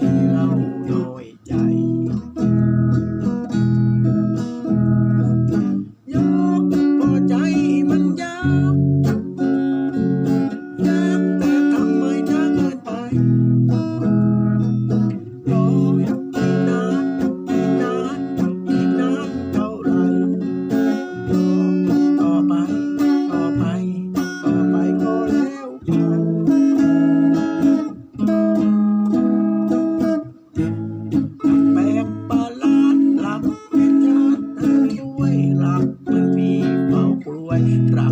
right Trava.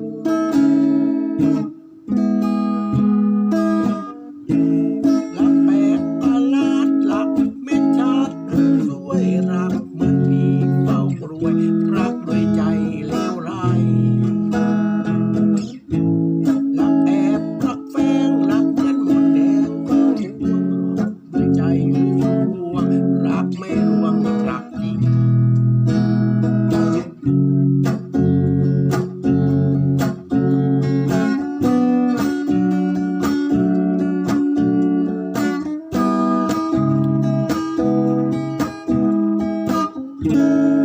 วยรักด้วยใจเลวร้ายรักแอบรักแฝงรักเงินหมดแดงด้วยใจรัวรักไม่รวงรักจริง嗯。